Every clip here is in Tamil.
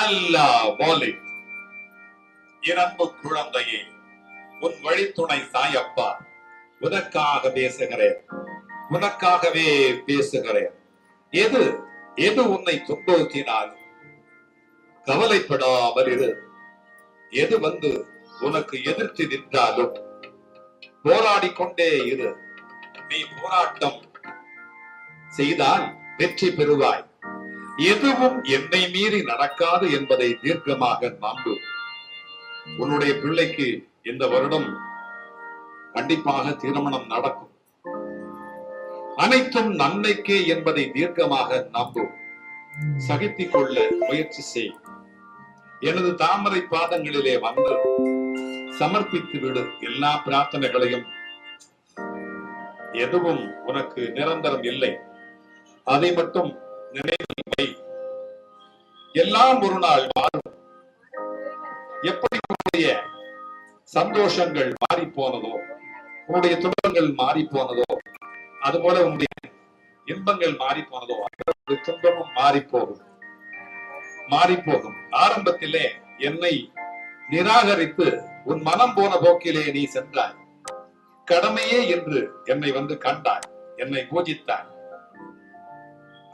அல்லா மாலிக் என் அன்பு குழந்தையே உன் வழித்துணை சாயப்பா உனக்காக பேசுகிறேன் உனக்காகவே பேசுகிறேன். எது எது உன்னை துன்புறுத்தினால் கவலைப்படாமல் இரு. எது வந்து உனக்கு எதிர்த்து நின்றாலும் போராடி கொண்டே இரு. நீ போராட்டம் செய்தால் வெற்றி பெறுவாய். எதுவும் என்னை மீறி நடக்காது என்பதை தீர்க்கமாக நம்பு. உன்னுடைய பிள்ளைக்கு இந்த வருடம் கண்டிப்பாக திருமணம் நடக்கும். அனைத்தும் நன்மைக்கே என்பதை தீர்க்கமாக நம்பு. சகித்திக் கொள்ள முயற்சி செய். எனது தாமரை பாதங்களிலே வந்து சமர்ப்பித்து விடு. எல்லா பிரார்த்தனைகளையும் எதுவும் உனக்கு நிரந்தரம் இல்லை. அதை மட்டும் நினை எல்லாம் ஒரு நாள் மாறும். எப்படி உன்னுடைய சந்தோஷங்கள் மாறி போனதோ உன்னுடைய துன்பங்கள் மாறி போனதோ அது போல உன்னுடைய இன்பங்கள் மாறி போனதோ அந்த துன்பமும் மாறி போகும் மாறி போகும் ஆரம்பத்திலே என்னை நிராகரித்து உன் மனம் போன போக்கிலே நீ சென்றாய். கடமையே என்று என்னை வந்து கண்டாய். என்னை பூஜித்தாய்.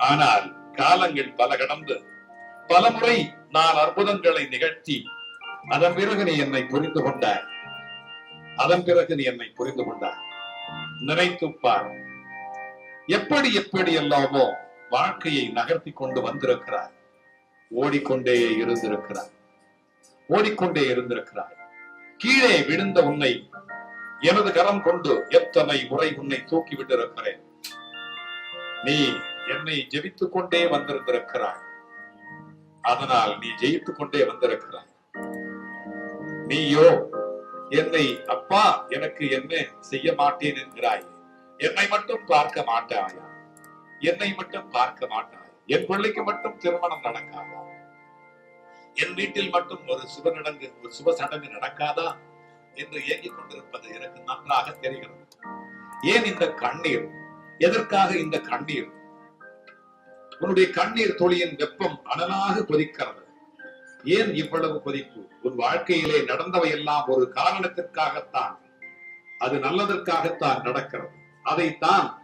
ஆனால் காலங்கள் பல கடந்து பலமுறை நான் அற்புதங்களை நிகழ்த்தி அதன் பிறகு நீ என்னை புரிந்து கொண்டாய். அதன் பிறகு நீ என்னை புரிந்து கொண்டாய். நினைத்துப்பார் எப்படி எப்படி எல்லாமோ வாழ்க்கையை நகர்த்தி கொண்டு வந்திருக்கிறார் ஓடிக்கொண்டே இருந்திருக்கிறார் ஓடிக்கொண்டே இருந்திருக்கிறார் கீழே விழுந்த உன்னை எனது கரம் கொண்டு எத்தனை முறை உன்னை தூக்கி விட்டிருக்கிறேன். நீ என்னை ஜெபித்துக் கொண்டே வந்திருந்திருக்கிறாய். அதனால் நீ ஜெயித்துக் கொண்டே வந்திருக்கிறாய். நீயோ என்னை அப்பா எனக்கு என்ன செய்ய மாட்டேன் என்கிறாய். என்னை மட்டும் பார்க்க மாட்டாயா? என்னை மட்டும் பார்க்க மாட்டாய்? என் பிள்ளைக்கு மட்டும் திருமணம் நடக்காதா? என் வீட்டில் மட்டும் ஒரு சுப நடங்கு ஒரு சுப சடங்கு நடக்காதா? என்று ஏங்கிக் கொண்டிருப்பது எனக்கு நன்றாக தெரிகிறது. ஏன் இந்த கண்ணீர்? எதற்காக இந்த கண்ணீர்? உன்னுடைய கண்ணீர் தொழியின் வெப்பம் அனலாக கொதிக்கிறது. ஏன் இவ்வளவு கொதிப்பு? உன் வாழ்க்கையிலே நடந்தவை எல்லாம் ஒரு காரணத்திற்காகத்தான். அது நல்லதற்காகத்தான் நடக்கிறது. அதைத்தான்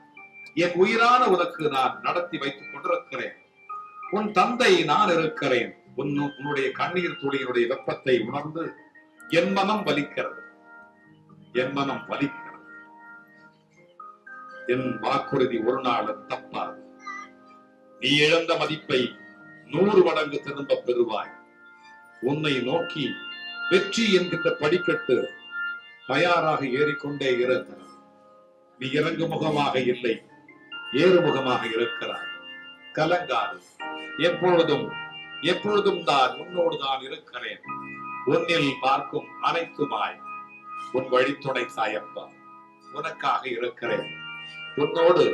என் உயிரான உனக்கு நான் நடத்தி வைத்துக் கொண்டிருக்கிறேன். உன் தந்தை நான் இருக்கிறேன். உன் உன்னுடைய கண்ணீர் துளியினுடைய வெப்பத்தை உணர்ந்து என் மனம் வலிக்கிறது. என் மனம் வலிக்கிறது. என் வாக்குறுதி ஒரு நாளும் தப்பாது நீ இழந்த மதிப்பை நூறு மடங்கு திரும்ப பெறுவாய். உன்னை நோக்கி வெற்றி என்கின்ற படிக்கட்டு தயாராக ஏறிக்கொண்டே இருக்கிறது. நீ இறங்கு முகமாக இல்லை ஏறுமுகமாக இருக்கிறாய். கலங்காது. எப்பொழுதும் எப்பொழுதும் தான் உன்னோடு தான் இருக்கிறேன். உன்னில் பார்க்கும் அனைத்துமாய் உன் வழித்துணை சாயப்பா உனக்காக இருக்கிறேன். உன்னோடு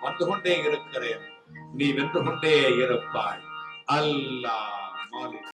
வந்து கொண்டே இருக்கிறேன். நீ வென்று கொண்டே இருப்பாய். அல்லா மாலிக்.